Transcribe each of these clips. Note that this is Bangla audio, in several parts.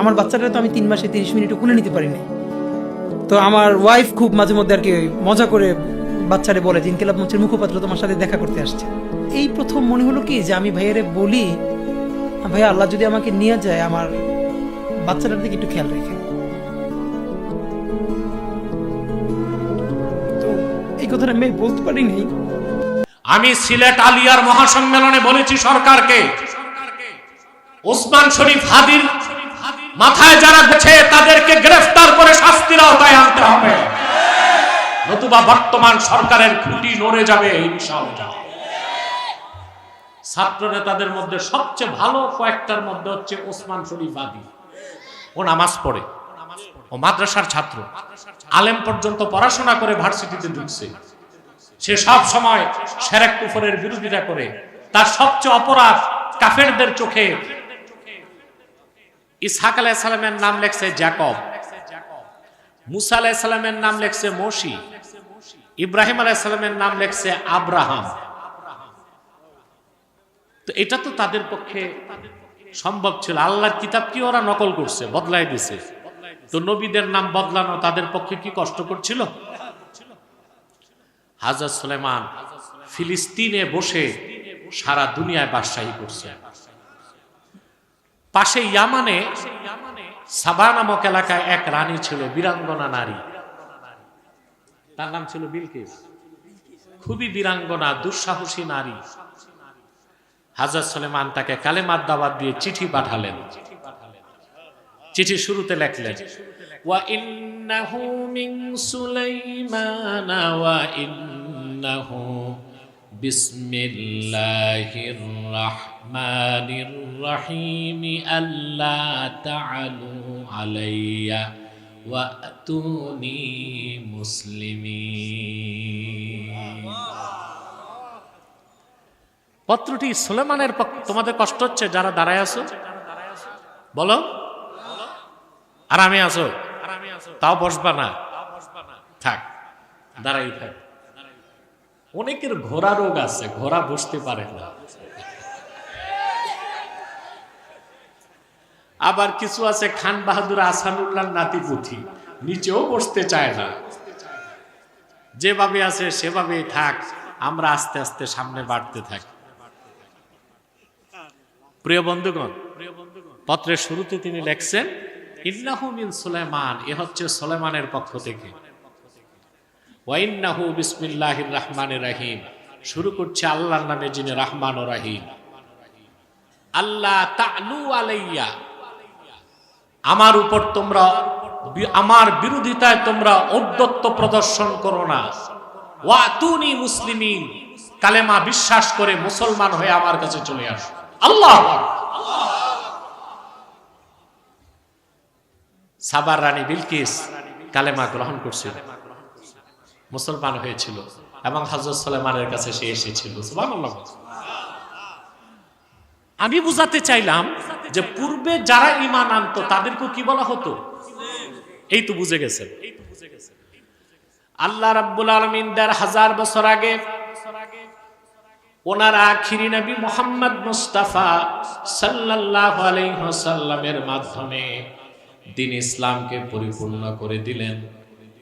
আমার বাচ্চাটা তো আমি তিন মাসে তিরিশ মিনিটও কুলে নিতে পারি না তো আমার ওয়াইফ খুব মাঝে মধ্যে আর কি মজা করে বাচ্চারে বলে যে, ইনকিলাব মঞ্চের মুখপাত্র তোমার সাথে দেখা করতে আসছে। এই প্রথম মনে হলো কি যে, আমি ভাইয়ারে বলি, ভাইয়া, আল্লাহ যদি আমাকে নিয়ে যায়, আমার বাচ্চাটার দিকে একটু খেয়াল রেখে এই কথাটা আমি বলতে পারিনি আমি সিলেট আলিয়ার মহাসম্মেলনে বলেছি সরকারকে, ওসমান শরীফ হাদির মাথায় যারা গেছে, তাদেরকে গ্রেফতার করে শাস্তির আওতায় আনতে হবে। নতুবা বর্তমান সরকারের খুঁটি নড়ে যাবে, ইনশাআল্লাহ। ছাত্র নেতাদের মধ্যে সবচেয়ে ভালো কয়েকটার মধ্যে হচ্ছে ওসমান শরীফ হাদি ও নামাজ পড়ে। ও মাদ্রাসার ছাত্র। আলেম পর্যন্ত পড়াশোনা করে ভার্সিটিতে ঢুকছে। সে সব সময় সেরেক কুফরের বিরোধিতা করে। তার সবচেয়ে অপরাধ কাফেরদের চোখে ইসহাক আলাইসালামের নাম লেখছে জ্যাকব মুসা আলাইসালামের নাম লেখছে মসি। ইব্রাহিম আলাইসালামের নাম লেখছে আব্রাহাম। তো এটা তো তাদের পক্ষে সম্ভব ছিল। আল্লাহর কিতাব কি ওরা নকল করছে, বদলাই দিছে? তো নবীদের নাম বদলানো তাদের পক্ষে কি কষ্ট করছিল হাজার সুলেমান ফিলিস্তিনে বসে সারা দুনিয়ায় বাদশাহী করছে। পাশে ইয়ামানে সাবা নামক এলাকায় এক রানী ছিল, বীরাঙ্গনা নারী। তার নাম ছিল বিলকিস। খুবই বীরাঙ্গনা, দুঃসাহসী নারী। হাজর সুলেমান তাকে কালেমার দাবাত দিয়ে চিঠি পাঠালেন। চিঠি শুরুতে লেখলেন, ওয়া মিন সুলাইমানা, ওয়া ইন্নাহু বিসমিল্লাহির রহমানির রহিম আল্লা তাআলু আলাইয়া ওয়া আতুনি মুসলিমিন। পত্রটি সুলেমানের তোমাদের কষ্ট হচ্ছে যারা দাঁড়ায় আছো? বলো। আরামে আছো? তাও বসবা না। থাক, দাঁড়াই থাক। অনেকের ঘোড়া রোগ আছে, ঘোড়া বসতে পারে না। আবার কিছু আছে খান বাহাদুর আসানুল্লাহ নাতি পুথি, নিচেও বসতে চায় না। যেভাবে আছে সেভাবেই থাক, আমরা আস্তে আস্তে সামনে বাড়তে থাকি। প্রিয় বন্ধুগণ, পত্রের শুরুতে তিনি লেখছেন, ইন্নাহু সুলেমান এ হচ্ছে সুলাইমানের পক্ষ থেকে। ওয়াইন্নাহু বিসমিল্লাহির রহমানির রহিম। শুরু করছে আল্লাহর নামে যিনি রহমান ও রহিম। আল্লাহ আলাইয়া। আমার উপর তোমরা আমার বিরোধিতায় তোমরা ঔদ্ধত্য প্রদর্শন করো না। ওয়াতুনি মুসলিমিন। কালেমা বিশ্বাস করে মুসলমান হয়ে আমার কাছে চলে আসো। আল্লাহ সাবার রানী বিলকিস কালেমা গ্রহণ করছিল। মুসলমান হয়েছিল এবং হজরত সুলেমানের কাছে সে এসেছিল। আমি বুঝাতে চাইলাম যে পূর্বে যারা ইমান আনতো তাদেরকে কি বলা হতো? এই তো বুঝে গেছেন আল্লাহ রাব্বুল আলমিন দেড় হাজার বছর আগে ওনার আখিরি নবী মোহাম্মদ মুস্তাফা সাল্লাল্লাহু আলাইহি মাধ্যমে দিন ইসলামকে পরিপূর্ণ করে দিলেন।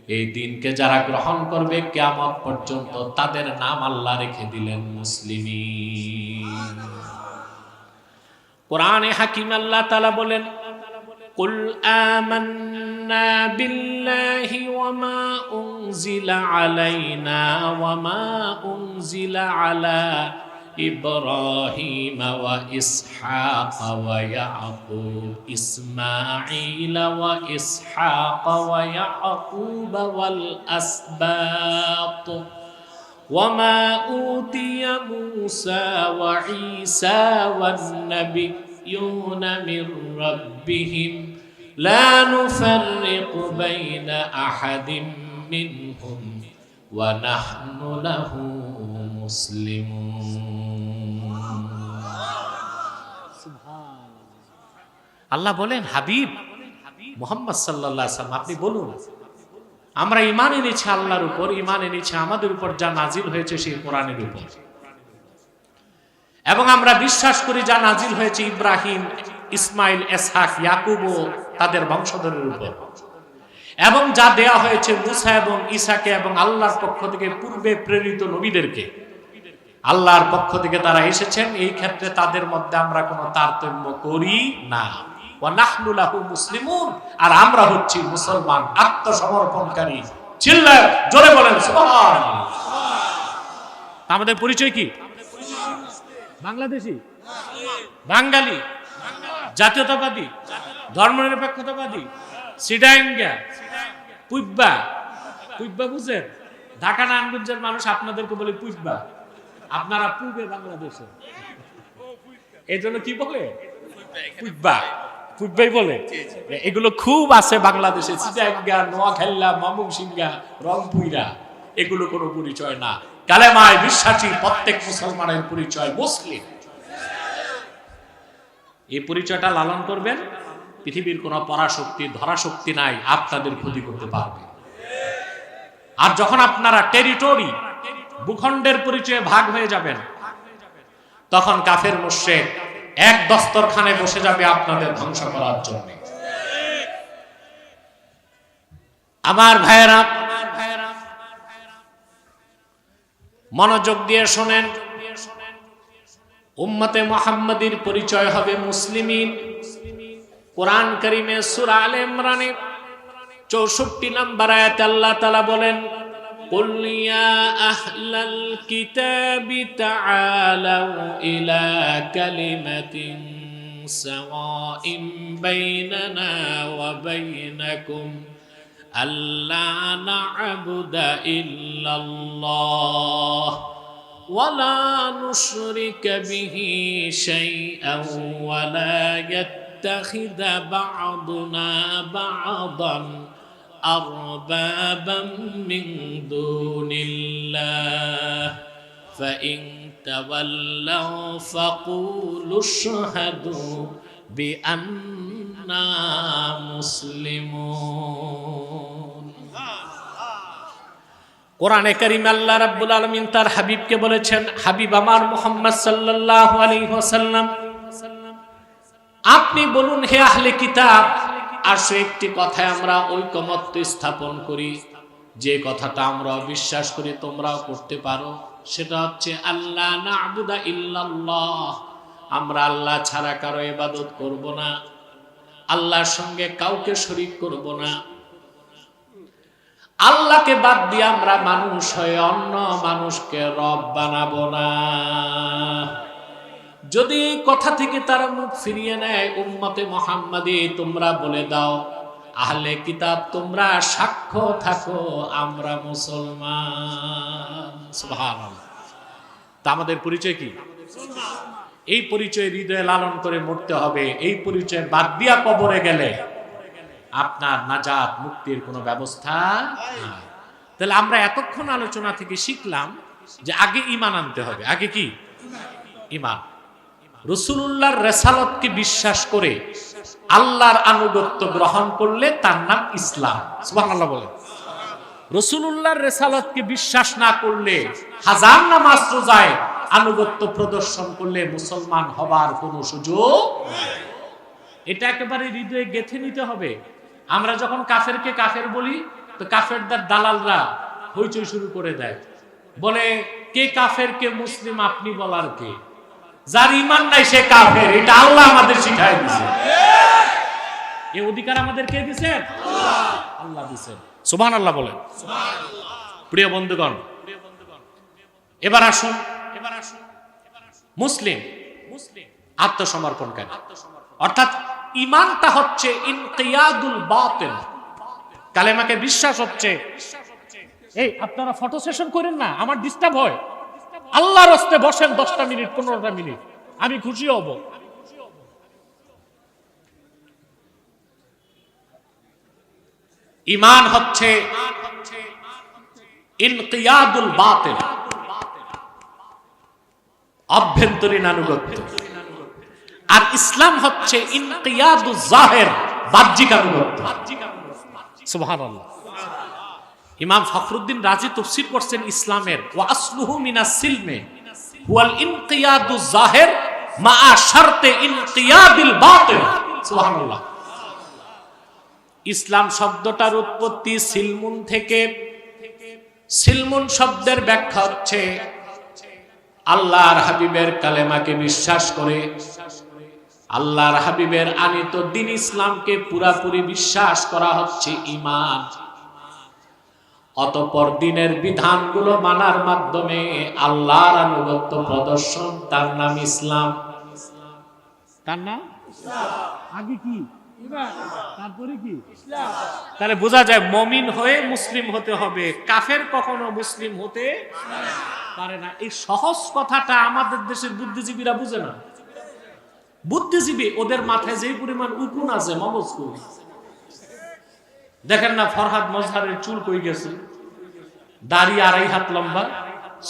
এই দিনকে যারা গ্রহণ করবে কেমন পর্যন্ত তাদের নাম আল্লাহ রেখে দিলেন মুসলিমি কোরআনে হাকিম আল্লাহ তালা বলেন, কুল আমান্না বিল্লাহি ওয়া মা উনজিলা আলাইনা ওয়া মা আলা إبراهيم وإسحاق ويعقوب إسماعيل وإسحاق ويعقوب والأسباط. وما أوتي موسى وعيسى والنبيون من ربهم لا نفرق بين أحد منهم ونحن له আল্লাহ বলেন, হাবিব, মোহাম্মদ সাল্লা সাল্লাম, আপনি বলুন, আমরা ইমান এনেছি আল্লাহর উপর ইমান এনেছি আমাদের উপর, যা নাজিল হয়েছে সেই কোরআনের উপর। এবং আমরা বিশ্বাস করি যা নাজিল হয়েছে ইব্রাহিম, ইসমাইল এসহাক ইয়াকুব ও তাদের বংশধরের উপর। এবং যা দেয়া হয়েছে মুসা এবং ইসাকে এবং আল্লাহর পক্ষ থেকে পূর্বে প্রেরিত নবীদেরকে। আল্লাহর পক্ষ থেকে তারা এসেছেন, এই ক্ষেত্রে তাদের মধ্যে আমরা কোনো তারতম্য করি না। আর আমরা হচ্ছি মুসলমান আত্মসমর্পণকারী। জোরে বলেন আমাদের পরিচয় কি? বাংলাদেশি? বাঙালি? জাতীয়তাবাদী? ধর্মনিরপেক্ষতাবাদী? সিডাঙ্গা পুইব্বা? পুইব্বা বুঝেন? ঢাকা নারায়ণগঞ্জের মানুষ আপনাদেরকে বলে পুইব্বা। আপনারা পূর্বে বাংলাদেশে। এই জন্য কি বলে? পুইব্বা পুইব্বাই বলে। এগুলো খুব আছে বাংলাদেশে। সিডাঙ্গা নোয়াখাল্লা ময়মনসিংহা রংপুইরা এগুলো কোনো পরিচয় না। কালেমায় বিশ্বাসী প্রত্যেক মুসলমানের পরিচয় মুসলিম। এই পরিচয়টা লালন করবেন। পৃথিবীর কোনো পরাশক্তি ধরাশক্তি নাই। আপনাদের ক্ষতি করতে পারবে। আর যখন আপনারা টেরিটরি ভূখণ্ডের পরিচয়ে ভাগ হয়ে যাবেন। তখন কাফের মুশ্রেক এক দস্তরখানে বসে যাবে আপনাদের ধ্বংস করার জন্য। আমার ভাইয়েরা, মনোযোগ দিয়ে শোনেন। উম্মতে মোহাম্মদীর পরিচয় হবে মুসলিমিন। কোরআন করিমে সূরা আলে 64 নম্বর আয়াতে আল্লাহ তালা বলেন قل يا أهل الكتاب تعالوا إلى كلمة سواء بيننا وبينكم ألا نعبد إلا الله ولا نشرك به شيئا ولا يتخذ بعضنا بعضا أربابا من دون الله فإن تولوا فقولوا اشهدوا بأننا مسلمون কোরআনে কারিম আল্লাহ রাব্বুল আলামিন তার হাবিবকে বলেছেন হাবিব আমার মুহাম্মদ সাল্লাল্লাহু আলাইহি ওয়াসাল্লাম আপনি বলুন হে আহলে কিতাব আসো একটি কথায় আমরা ঐকমত্য স্থাপন করি। যে কথাটা আমরা বিশ্বাস করি, তোমরাও করতে পারো। সেটা হচ্ছে আল্লাহ না'বুদা ইল্লাল্লাহ। আমরা আল্লাহ ছাড়া কারও এবাদত করব না। আল্লাহর সঙ্গে কাউকে শরীক করব না। আল্লাহকে বাদ দিয়ে আমরা মানুষ হয়ে অন্য মানুষকে রব বানাবো না। যদি কথা থেকে তারা মুখ ফিরিয়ে নেয়, উম্মতে মোহাম্মদী, তোমরা বলে দাও, আহলে কিতাব, তোমরা সাক্ষ্য থাকো, আমরা মুসলমান। তা আমাদের পরিচয় কি? এই পরিচয় হৃদয়ে লালন করে মরতে হবে। এই পরিচয় বাদ দিয়া কবরে গেলে আপনার নাজাত মুক্তির কোনো ব্যবস্থা নাই। তাহলে আমরা এতক্ষণ আলোচনা থেকে শিখলাম যে আগে ইমান আনতে হবে। আগে কি? ইমান রসুল্লাহর রেসালতকে বিশ্বাস করে আল্লাহর আনুগত্য গ্রহণ করলে তার নাম ইসলাম। সুবহানাল্লাহ বলে রসুল্লাহর রেসালতকে বিশ্বাস না করলে, হাজার নামাজ রোজায় আনুগত্য প্রদর্শন করলে মুসলমান হবার কোনো সুযোগ এটা একেবারে হৃদয়ে গেথে নিতে হবে। আমরা যখন কাফেরকে কাফের বলি, তো কাফেরদার দালালরা হইচই শুরু করে দেয়। বলে, কে কাফের, কে মুসলিম, আপনি বলার কে? যার ইমান নাই, সে কাফের। এটা আল্লাহ আমাদের শিখাই দিছে। এই অধিকার আমাদের কে দিছেন আল্লাহ দিছেন সুবহান আল্লাহ বলেন। প্রিয় বন্ধুগণ, এবার আসুন। এবার আসুন মুসলিম মুসলিম আত্মসমর্পণকারী। অর্থাৎ ইমানটা হচ্ছে ইনকিয়াদুল বাতিল। কালেমাকে বিশ্বাস হচ্ছে। এই, আপনারা ফটো সেশন করেন না, আমার ডিস্টার্ব হয়। আল্লাহর হস্তে বসেন দশটা মিনিট, পনেরোটা মিনিট। আমি খুশি হব। ইমান হচ্ছে ইনকিয়াদুল বাতিল। অভ্যন্তরীণ আনুগত্য। আর ইসলাম হচ্ছে ইনকিয়াদু জাহের, বাহ্যিক আনুগত্য। সুবহানাল্লাহ। ইমাম ফখরুদ্দিন রাজি তফসির করছেন ইসলামের ওয়া আসলুহু মিনাস সিলমে, হুয়াল ইনকিয়াদু জাহের মা শর্তে ইনকিয়াদিল বাতিল। সুবহানাল্লাহ। ইসলাম শব্দটার উৎপত্তি সিলমুন থেকে। সিলমুন শব্দের ব্যাখ্যা হচ্ছে, আল্লাহর হাবিবের কালেমাকে বিশ্বাস করে, আল্লাহর হাবিবের আনিত দিন ইসলামকে পুরাপুরি বিশ্বাস করা হচ্ছে ইমান। অতপর দিনের বিধানগুলো মানার মাধ্যমে আল্লাহর আনুগত্য প্রদর্শন তার নাম ইসলাম। তার নাম? আগে কি? তারপরে কি? তাহলে বোঝা যায় মমিন হয়ে মুসলিম হতে হবে। কাফের কখনো মুসলিম হতে পারে না। এই সহজ কথাটা আমাদের দেশের বুদ্ধিজীবীরা বুঝে না। বুদ্ধিজীবী ওদের মাথায় যে পরিমাণ উকুন আছে মগজ দেখেন না ফরহাদ মজহারের চুল কই গেছে? দাড়ি আড়াই হাত লম্বা,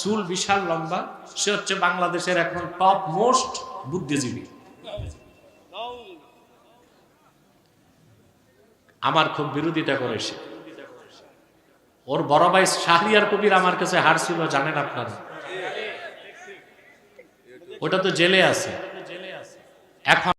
চুল বিশাল লম্বা, সে হচ্ছে বাংলাদেশের এখন টপ মোস্ট বুদ্ধিজীবী। আমার খুব বিরোধিতা করে সে। ওর বড় ভাই শাহরিয়ার কবির আমার কাছে হারছিল জানেন আপনারা? ওটা তো জেলে আছে। এখন